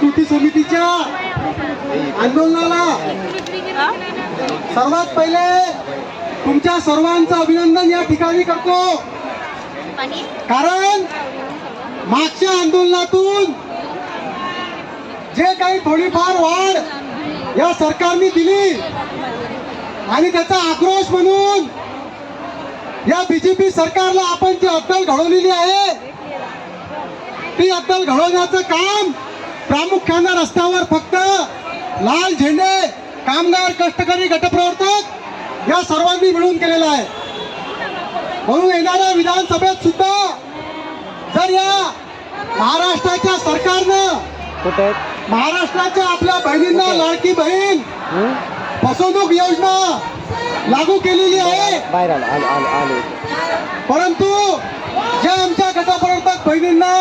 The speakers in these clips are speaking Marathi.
कृती समितीच्या आंदोलनाला सर्वात पहिले तुमच्या सर्वांचं अभिनंदन या ठिकाणी करतो. कारण मागच्या आंदोलनातून जे काही थोडीफार वाढ या सरकारने दिली आणि त्याचा आक्रोश म्हणून या बीजेपी सरकारला आपण जी अद्दल घडवलेली आहे ती अद्दल घडवण्याचं काम प्रामुख्यानं रस्त्यावर फक्त लाल झेंडे कामगार कष्टकरी गटप्रवर्तक या सर्वांनी मिळून केलेलं आहे. म्हणून येणाऱ्या विधानसभेत सुद्धा जर या महाराष्ट्राच्या सरकारनं महाराष्ट्राच्या आपल्या बहिणींना लाडकी बहीण? फसवणूक योजना लागू केलेली आहे. परंतु जे आमच्या गटप्रवर्तक बहिणींना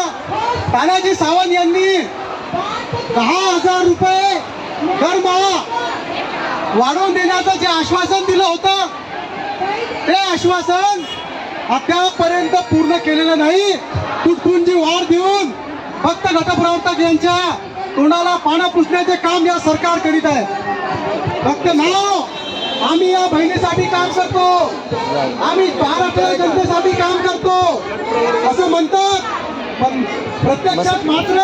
तानाजी सावंत यांनी दहा हजार रुपये दरमहा वाढवून देण्याचं जे आश्वासन दिलं होतं ते आश्वासन अद्यापर्यंत पूर्ण केलेलं नाही. तुटपुंजी वाढ देऊन फक्त गटप्रवर्तक यांच्या तोंडाला पानं पुसण्याचे काम या सरकार करीत आहे. फक्त नाव आम्ही या बहिणीसाठी काम करतो. आम्ही महाराष्ट्र जनतेसाठी काम करतो. पण प्रत्यक्षात मात्र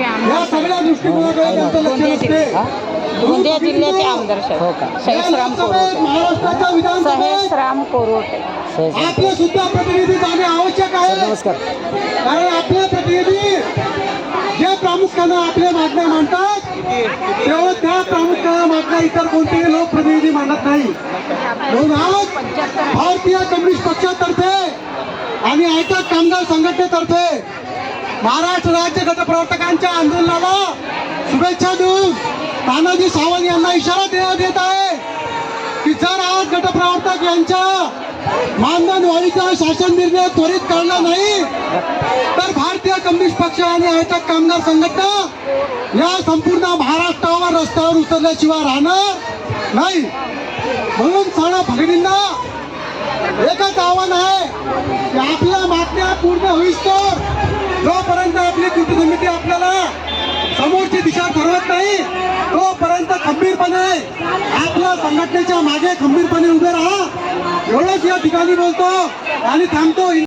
या सगळ्या दृष्टिकोनाकडे त्यांचं लक्ष नसते. हा? गोंदिया जिल्ह्याचे आमदार हो सहेसराम लोकसभेत, कोरोटे. महाराष्ट्राच्या विधानसभेत सहेसराम कोरोटे. आपले सुद्धा प्रतिनिधी जाणे आवश्यक आहे. नमस्कार. कारण आपले प्रतिनिधी जे प्रामुख्यानं आपल्या मागण्या मांडतात तेव्हा त्या प्रामुख्यानं मागण्या इतर कोणतेही लोकप्रतिनिधी मांडत नाही. म्हणून आज भारतीय कम्युनिस्ट पक्षातर्फे आणि आयटक कामगार संघटनेतर्फे महाराष्ट्र राज्य गटप्रवर्तकांच्या आंदोलनाला शुभेच्छा देऊन तानाजी सावंत यांना इशारा देण्यात येत आहे की जर आज गटप्रवर्तक यांच्या मानधन वाढीचा शासन निर्णय त्वरित काढला नाही तर भारतीय कम्युनिस्ट पक्ष आणि आयटक कामगार संघटना या संपूर्ण महाराष्ट्रावर रस्त्यावर उतरल्याशिवाय राहणार नाही. म्हणून सणा भगिनींना एकच आव्हान आहे की आपल्या मागण्या पूर्ण होईस्तोवर जोपर्यंत आपली कृती समिती आपल्याला समोरची दिशा ठरवत नाही तोपर्यंत खंबीरपणे आपल्या संघटनेच्या मागे खंबीरपणे उभे राहा. एवढंच या ठिकाणी बोलतो आणि थांबतो.